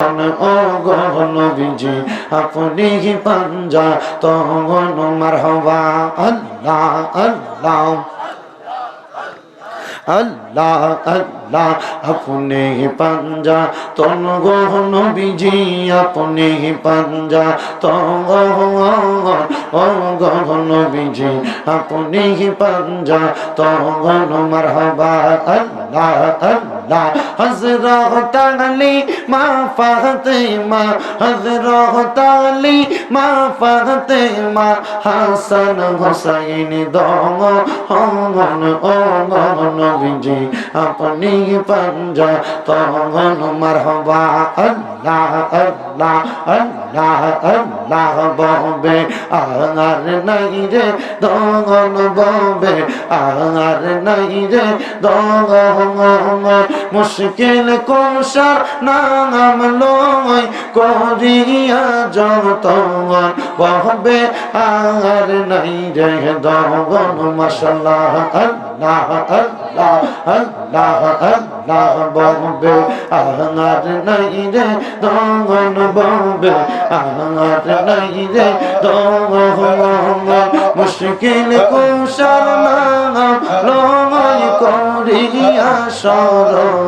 ও গনবিজি আপনি পাঞ্জা তগন মারহবা আল্লাহ আল্লাহ আল্লাহ আল্লাহ আপনি পাঞ্জা তন গহন বিজি আপনি পাঞ্জা তন ও গহন বিজি আপনি পাঞ্জা তগন মারহবা আল্লাহ আল্লাহ হজরত আলী, মা ফাতেমা। হজরত আলী, মা ফাতেমা। হাসান হোসাইন দম অঙ্গন গহন বিজি আপনি পাঞ্জা তগন মারহবা। আল্লাহ। আল্লাহ আল্লাহ আল্লাহ ববে আর নাই রে দগন ববে আর নাই রে দগন মুশকিল কোশার নাম লয় করিয়া যতন বহবে আর নাই রে দগন মশাল্লাহ আল্লাহ আল্লাহ আল্লাহ আল্লাহ বহবে আর নাই রে দগন বহবে আর নাই রে দগন মুশকিল কোশার নাম লয় করিয়া সরম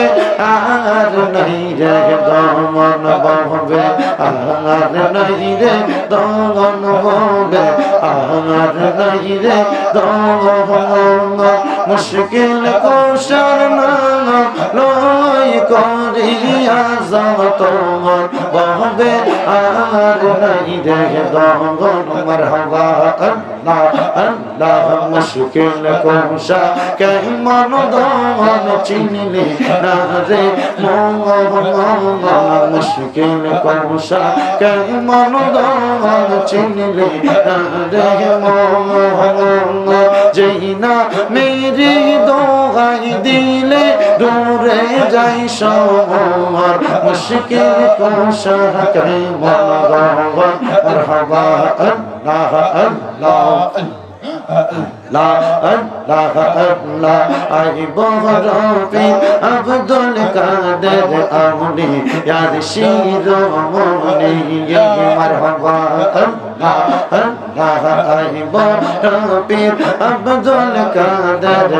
আর নাই রে দমন বহবে আর নাই রে দমন বহবে আর নাই রে দমন মুশকিল কোশার নাম লয় করিয়া যতন বহবে আর নাই রে দমন মারহাবা। আল্লাহ আল্লাহ, মুশকিল কোশা কেমন দমন চিনলি না রে মুশকিল কোশা কেমন দমন চিনলি না রে যেই না মেরি দোহাই দিলে দূরে যাই সবার মুশকিল কোশা কেমন দমন মারহাবা আল্লাহ আল্লাহ। আল্লাহ আব্দুল কাদের আমনি ইয়ার শিরোমণি মারহাবা। আল্লাহ আল্লাহ আব্দুল কাদের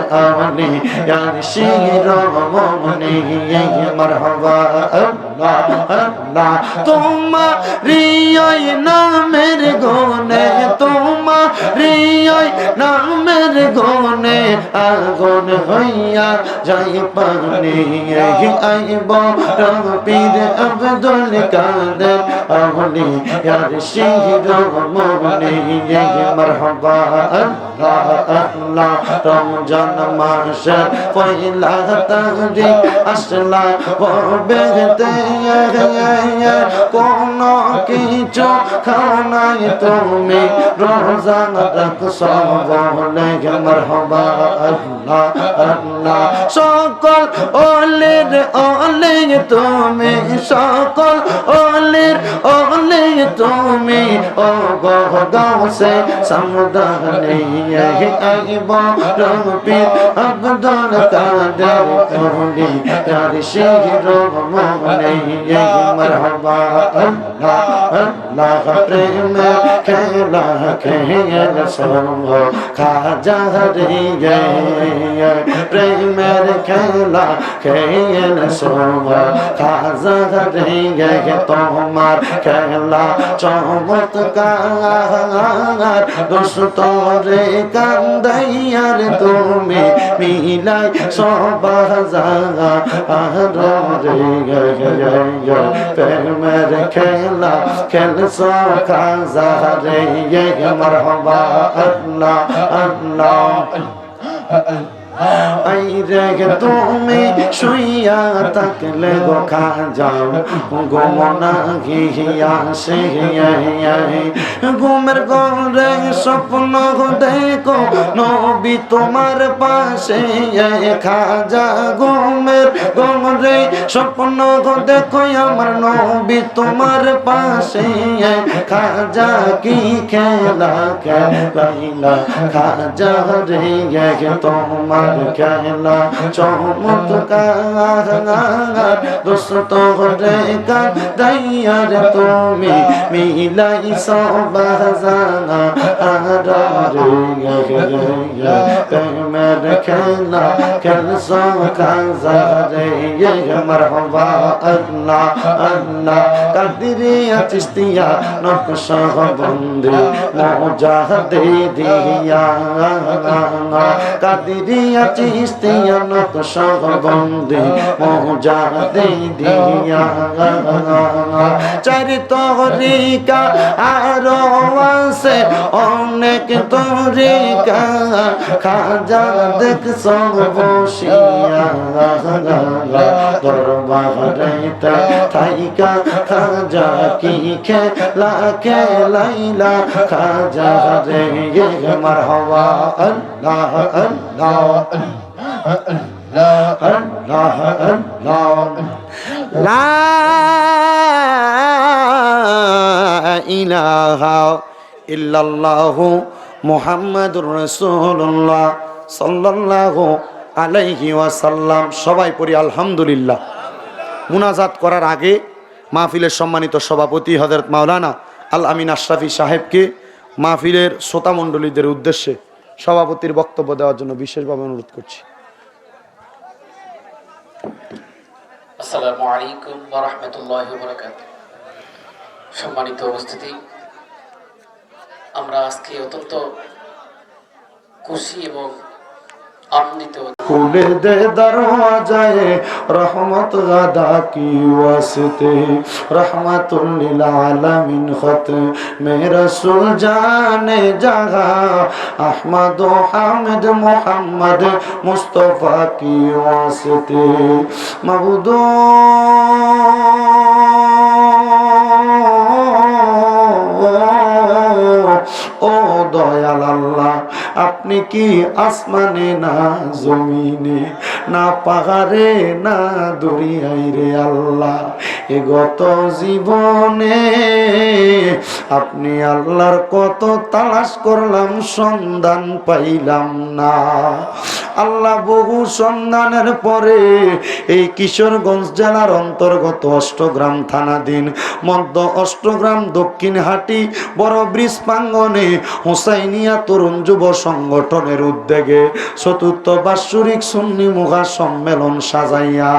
নামের গনে তোমার রিয়াই নামের গনে আগুন হইয়া যাই পানি আইব রবির আব্দুল কাদের আহলি ইয়ার শির মনে মারহাবা আল্লাহ আল্লাহ রমজান মাস পয়লা তারিখ আসলা বেগতে কোন কিছু খাও নাই তুমি রোজান রাখছ বলে মারহাবা আল্লাহ আল্লাহ। সকল ওলের ওলে তুমি, সকল ওলের ওলে তুমি, ও গহ গাউসে সমদানে আইব রবি আব্দুল কাদের ওলি ইয়ার শির মনে মারহাবা আল্লাহ আল্লাহ প্রেম খেলা খেল সঙ্গ খাজা রে প্রেমের খেলা খেল সঙ্গ খাজা রে তোমার খেলা চমৎকার দুষ্ট রে কান্দাইয়ার তুমি মিলাই সবা জাগা। আর প্রেমের খেলা খেল খাজা রে মারহাবা আল্লাহ আল্লাহ। আই রে তুমি শুইয়া থাকলে গো খা যাও গোমনা গিয়া সে ঘুমের ঘরে স্বপ্ন দেখো, নবী তোমার পাশে খাজা ঘুমের ঘরে স্বপ্ন দেখো, আমার নবী তোমার পাশে খাজা কি খেলা খেলাইলা? খাজা রে তোমার খেলা, চমৎকার। দোস্ত রে কাদাইয়ার তুমি? মিলাই সবাজানা প্রেমের খেলা খেলস খাজা রে মারহবা আল্লাহ আল্লাহ কাদিরিয়া চিস্তিয়া নকশহ বন্দে, মজা দে দিয়া দে দিয়া আরও আছে অনেক তরিকা খাজা দেখ থাইকা খাজা কি খেলা খেলাইলা। খাজা রে মারহাবা। আল্লাহ আল্লাহ আল্লাহ আল্লাহ। ইল্লাল্লাহু মুহাম্মাদুর রাসূলুল্লাহ সাল্লাল্লাহু আলাইহি ওয়াসাল্লাম। সবাই পড়ি আলহামদুলিল্লাহ। মুনাজাত করার আগে মাহফিলের সম্মানিত সভাপতি হযরত মাওলানা আল আমিন আশরাফি সাহেবকে মাহফিলের শ্রোতা মণ্ডলীদের উদ্দেশ্যে সভাপতির বক্তব্য দেওয়ার জন্য বিশেষভাবে অনুরোধ করছি। আসসালামু আলাইকুম ওয়া রাহমাতুল্লাহি ওয়া বারাকাতুহু সম্মানিত উপস্থিতি আমরা আজকে অত্যন্ত খুশি এবং খুলে দে দরওয়াজায়ে রহমত গাদা কি ওয়াসতে। রহমাতুল আলামিন খত মে রসুল জানে জাগা। আহমদ ও হামিদ মোহাম্মদ মুস্তফা কি ওয়াসতে। মাবুদো ও দয়াল আল্লাহ। আপনি কি আসমানে, না জমিনে, না পাহাড়ে, না দরিয়াই রে আল্লাহ? এ গত জীবনে আপনি আল্লাহর কত তালাশ করলাম, সন্ধান পাইলাম না। আল্লাহ বহু সন্ধানের পরে এই কিশোরগঞ্জ জেলার অন্তর্গত অষ্টগ্রাম থানাধীন মধ্য অষ্টগ্রাম দক্ষিণ হাটি বড় ব্রিজ প্রাঙ্গনে হুসাইনিয়া তরুণ যুব সংগঠনের উদ্যোগে চতুর্থ বাৎসরিক সুন্নি মুখা সম্মেলন সাজাইয়া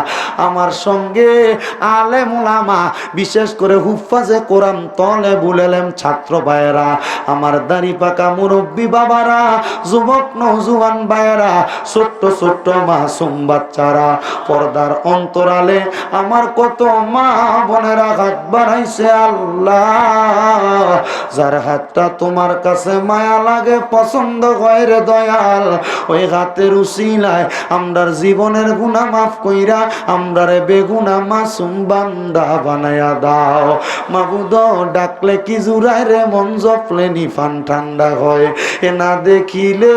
আমার সঙ্গে আলে মুলামা বিশেষ করে হুফাজে কোরআন তলে বুলেলেম ছাত্র ভাইয়েরা, আমার দাড়ি পাকা মুরব্বী বাবারা, যুবক নৌজুয়ান ভাইয়েরা, ছোট্ট ছোট্ট মাসুম বাচ্চারা, পর্দার অন্তরালে আমার কত মা বোনেরা হাত বাড়াইছে আল্লাহ। যার হাতটা তোমার কাছে মায়া লাগে, পছন্দ হয় রে দয়াল। ওই হাতের উসিলায় আমরার জীবনের গুণা মাফ কইরা আমরারে বেগুনা মাসুম বান্দা বানায়া দাও। মাবুদ, ডাকলে কি জুড়ায় রে মন জপলে, নিফান ঠান্ডা হয়। এ না দেখিলে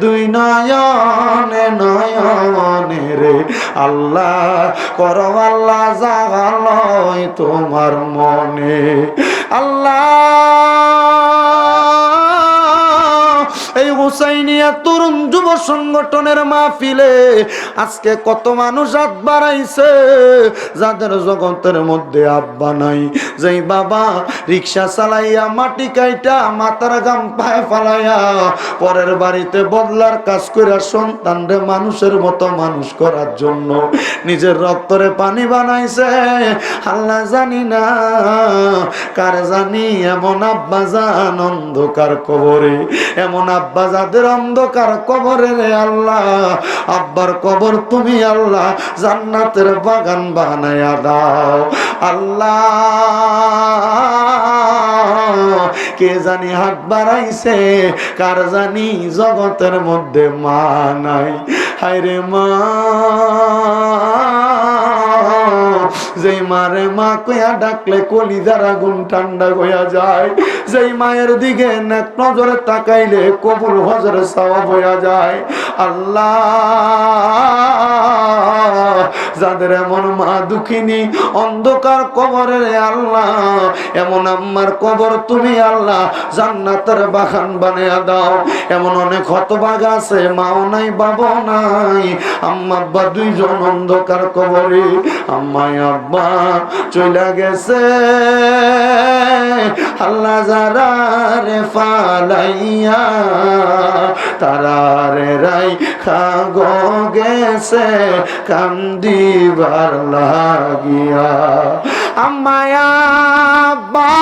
দুই নয়নে নয়নে রে। আল্লাহ করো আল্লাহ জাগালয় তোমার মনে। আল্লাহ এই হুসাইনিয়া তরুণ যুব সংগঠনের মাহফিলে আজকে কত মানুষ হাত বাড়াইছে, যাদের জগতের মধ্যে আব্বা নাই। যেই বাবা রিক্সা চালাইয়া মাটি কাইটা মাথার গাম পায়ে ফালাইয়া পরের বাড়িতে বদলার কাজ কইরা সন্তানরে মানুষের মতো মানুষ করার জন্য নিজের রক্তরে পানি বানাইছে। আল্লাহ জানি না কার জানি, এমন আব্বা জান অন্ধকার কবরে, এমন আব্বা যাদের অন্ধকার কবরে রে আল্লাহ, আব্বার কবর তুমি আল্লাহ জান্নাতের বাগান বানায়া দাও। আল্লাহ, কে জানি হাত বাড়াইছে, কার জানি জগতের মধ্যে মা নাই। হায়রে মা। যেই মারে মা কইয়া ডাকলে কলিজার আগুন ঠান্ডা হইয়া যায়, যেই মায়ের দিকে নজরে তাকাইলে কবুল হজরে হইয়া যায়। আল্লাহ, যাদের এমন মা দুঃখিনী, অন্ধকার কবরের আল্লাহ, এমন আম্মার কবর তুমি আল্লাহ জান্নাতের বাগান বানিয়ে দাও। এমন অনেক হতবাগ আছে, মাও নাই, বাবাও নাই, আম্মা আব্বা দুইজন অন্ধকার কবরে, আম্মাই আব্বা চইলা গেছে। আল্লাহ যারা রে ফালাইয়া তারা রে রাই খাগ গেছে, কান্দিবার লাগিয়া। আম্মায়া আব্বা,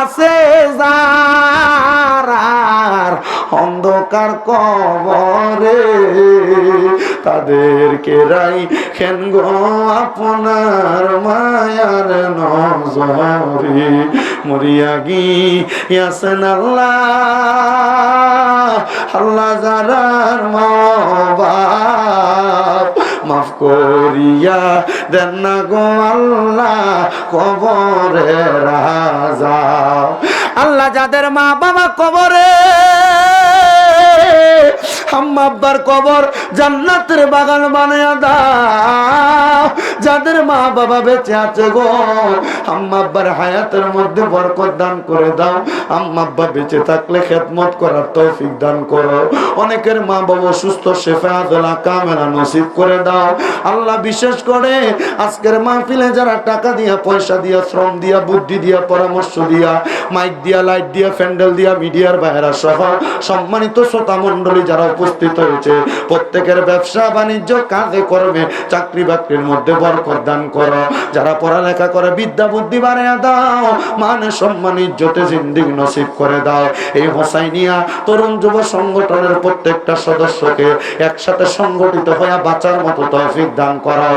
আছে যারার অন্ধকার কবরে তাদেরকে রাই খেন গো আপনার মায়ার নজরে। মরিয়া গিয়াছেন আল্লাহ আল্লাহ যারার মা বাপ মাফ করিয়া দেন না গো আল্লাহ কবরে রাজা আল্লাহ যাদের মা বাবা কবরে আম্মা আব্বার কবর জান্নাতের বাগান বানিয়ে দাও। যাদের মা বাবা বেঁচে আছে গো, আম্মা আব্বার হায়াতের মধ্যে বরকত দান করে দাও। আম্মা আব্বা বেঁচে থাকলে খেদমত করার তৌফিক দান করো। অনেকের মা বাবা সুস্থ শেফায়াতুল্লাহ কামেরা নসিব করে দাও। আল্লাহ বিশেষ করে আজকের মাহফিলে যারা টাকা দিয়া, পয়সা দিয়া, শ্রম দিয়া, বুদ্ধি দিয়া, পরামর্শ দিয়া, মাইক দিয়া, লাইট দিয়া প্যান্ডেল দিয়া, মিডিয়ার বাইরা সহ সম্মানিত শ্রোতা মন্ডলী যারা উপস্থিত হয়েছে প্রত্যেকের ব্যবসা বাণিজ্য কাজে করবে চাকরি বাকরির মধ্যে বরকত দান করো। যারা পড়ালেখা করে, বিদ্যা, বুদ্ধি বাড়াইয়া দাও মানে সম্মান, ইজ্জতে জিন্দিগি নসিব করে দাও। এই হোসাইনিয়া তরুণ যুব সংগঠনের প্রত্যেকটা সদস্যকে একসাথে সংগঠিত হয়ে বাঁচার মতো তৌফিক দান করো।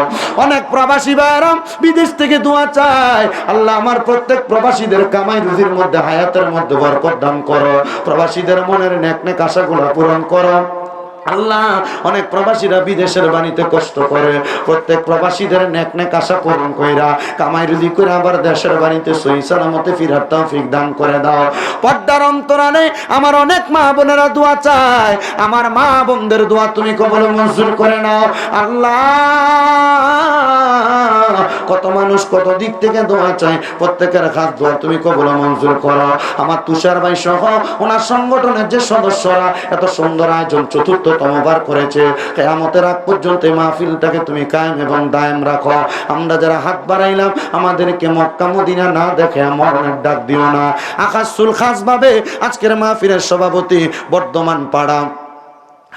অনেক প্রবাসী ভাইরা বিদেশ থেকে দোয়া চায়। আল্লাহ আমার প্রত্যেক প্রবাসীদের কামাই রুজির মধ্যে, হায়াতের মধ্যে বরকত দান করো। প্রবাসীদের মনের নেক নেক আশাগুলো পূরণ করো। আল্লাহ, অনেক প্রবাসীরা বিদেশের বাণীতে কষ্ট করে। প্রত্যেক প্রবাসীদের নেক নেক আশা পূরণ কইরা কামাই রুজি করে আবার দেশের বাণীতে সহি সালামতে ফিরার তৌফিক দান করে দাও। পর্দার অন্তরালে আমার অনেক মা বোনেরা দোয়া চায়। আমার মা বোনদের দোয়া তুমি কবল মঞ্জুর করে নাও। আল্লাহ কত মানুষ কত দিক থেকে দোয়া চায়, প্রত্যেকের হাত দোয়া তুমি কবল মঞ্জুর করো। আমার তুষার ভাই সহ ওনার সংগঠনের যে সদস্যরা এত সুন্দর আয়োজন চতুর্থতম বার করেছে। কেয়ামতের আগ পর্যন্ত মাহফিলটাকে তুমি কায়েম এবং দায়েম রাখো। আমরা যারা হাত বাড়াইলাম, আমাদেরকে মক্কা মদিনা না দেখে মরণের ডাক দিও না। আকাশ সুল খাস ভাবে আজকের মাহফিলের সভাপতি বর্ধমান পাড়া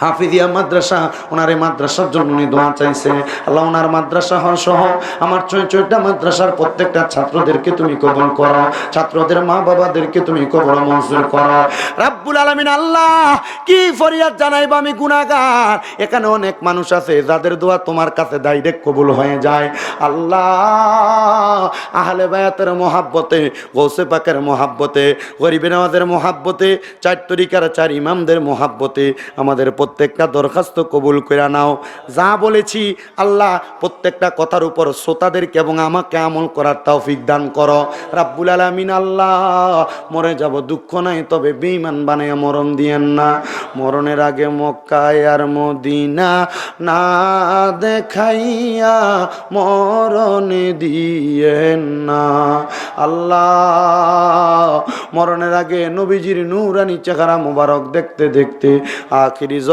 হাফিদিয়া মাদ্রাসা, ওনার এই মাদ্রাসার জন্য উনি দোয়া চাইছে। আল্লাহ, ওনার মাদ্রাসা হন সহ, আমার চয় চয়টা মাদ্রাসার প্রত্যেকটা ছাত্রদেরকে তুমি কবল করো, ছাত্রদের মা বাবাদেরকে তুমি কবল মঞ্জুর করো। রাব্বুল আলামিন, আল্লাহ, কি ফরিয়াদ জানাইব আমি গুনাহগার। এখানে অনেক মানুষ আছে, যাদের দোয়া তোমার কাছে ডাইরেক্ট কবুল হয়ে যায়। আল্লাহ, আহলে বায়াতের মহাব্বতে, গৌসে পাকের মহাব্বতে গরিবের আমাদের মহাব্বতে, চার তরিকার চার ইমামদের মহাব্বতে আমাদের প্রত্যেকটা দরখাস্ত কবুল করে নাও। যা বলেছি আল্লাহ প্রত্যেকটা কথার উপর শ্রোতাদেরকে এবং আমাকে আমল করার তৌফিক দান করো। রাব্বুল আলামিন আল্লাহ, মরে যাব দুঃখ নাই, তবে বেঈমান বানাইয়া মরণ দিয়েন না। মরণের আগে মক্কায় আর মদিনা না দেখাইয়া মরণে দিয়েন না। আল্লাহ, মরণের আগে নবীজির নূরানি চেহারা মোবারক দেখতে দেখতে আখিরি